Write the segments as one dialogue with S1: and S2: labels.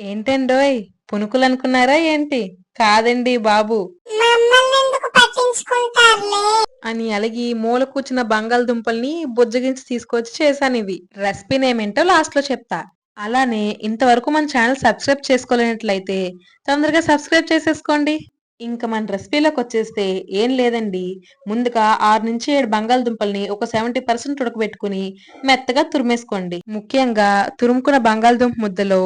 S1: ఏంటండోయ్ పునుకులు అనుకున్నారా ఏంటి? కాదండి బాబు. అని అలిగి మూల కూర్చున్న బంగాళదుంపల్ని బుజ్జగించి తీసుకొచ్చి చేశాను ఇవి. రెసిపీ నేమేంటో లాస్ట్లో చెప్తా. అలానే ఇంతవరకు మన ఛానల్ సబ్స్క్రైబ్ చేసుకోలేనట్లయితే తొందరగా సబ్స్క్రైబ్ చేసేసుకోండి. ఇంకా మన రెసిపీలోకి వచ్చేస్తే ఏం లేదండి. ముందుగా ఆరు నుంచి ఏడు బంగాళదుంపల్ని ఒక సెవెంటీ పర్సెంట్ ఉడకబెట్టుకుని మెత్తగా తురిమేసుకోండి. ముఖ్యంగా తురుముకున్న బంగాళదుంప ముద్దలో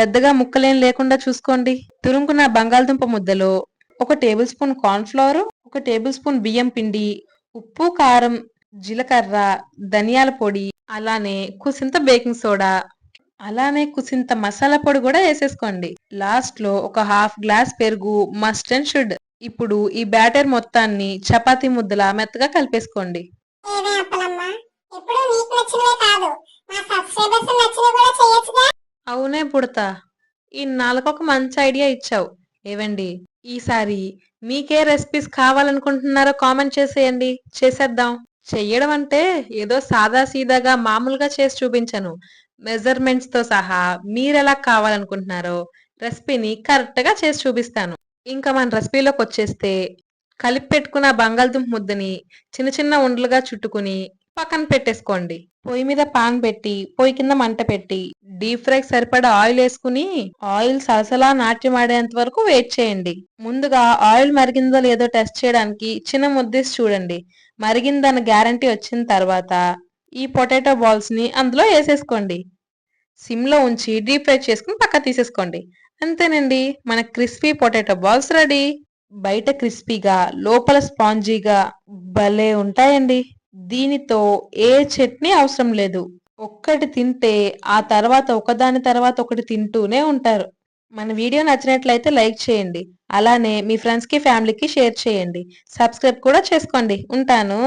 S1: పెద్దగా ముక్కలేం లేకుండా చూసుకోండి. తురుముకున్న బంగాళదుంప ముద్దలో ఒక టేబుల్ స్పూన్ కార్న్ఫ్లవర్ ఒక టేబుల్ స్పూన్ బియ్యం పిండి ఉప్పు కారం జీలకర్ర ధనియాల పొడి అలానే కుసింత బేకింగ్ సోడా అలానే కుసింత మసాలా పొడి కూడా వేసేసుకోండి. లాస్ట్లో ఒక హాఫ్ గ్లాస్ పెరుగు మస్ట్ అండ్ షుడ్. ఇప్పుడు ఈ బ్యాటర్ మొత్తాన్ని చపాతీ ముద్దలా మెత్తగా కలిపేసుకోండి. అవునే పుడతా. ఈ నాలుగొక మంచి ఐడియా ఇచ్చావు. ఏవండి? ఈసారి మీకే రెసిపీస్ కావాలనుకుంటున్నారో కామెంట్ చేసేయండి. చేసేద్దాం. చెయ్యడం అంటే ఏదో సాదా సీదాగా మామూలుగా చేసి చూపించను. మెజర్మెంట్స్తో సహా మీరెలా కావాలనుకుంటున్నారో రెసిపీని కరెక్ట్గా చేసి చూపిస్తాను. ఇంకా మన రెసిపీలోకి వచ్చేస్తే కలిపి పెట్టుకున్న బంగాళదుంప ముద్దని చిన్న చిన్న ఉండలుగా చుట్టుకుని పక్కన పెట్టేసుకోండి. పొయ్యి మీద పాన్ పెట్టి పొయ్యి కింద మంట పెట్టి డీప్ ఫ్రై సరిపడా ఆయిల్ వేసుకుని ఆయిల్ సలసలా నాట్యం ఆడేంత వరకు వెయిట్ చేయండి. ముందుగా ఆయిల్ మరిగిందో లేదో టెస్ట్ చేయడానికి చిన్న ముద్దేసి చూడండి. మరిగిందన్న గ్యారంటీ వచ్చిన తర్వాత ఈ పొటాటో బాల్స్ని అందులో వేసేసుకోండి. సిమ్లో ఉంచి డీప్ ఫ్రై చేసుకుని పక్క తీసేసుకోండి. అంతేనండి. మన క్రిస్పీ పొటాటో బాల్స్ రెడీ. బయట క్రిస్పీగా లోపల స్పాంజీగా భలే ఉంటాయండి. దీనితో ఏ చట్నీ అవసరం లేదు. ఒక్కటి తింటే ఆ తర్వాత ఒకదాని తర్వాత ఒకటి తింటూనే ఉంటారు. మన వీడియో నచ్చినట్లయితే లైక్ చేయండి. అలానే మీ ఫ్రెండ్స్కి ఫ్యామిలీకి షేర్ చేయండి. సబ్స్క్రైబ్ కూడా చేసుకోండి. ఉంటాను.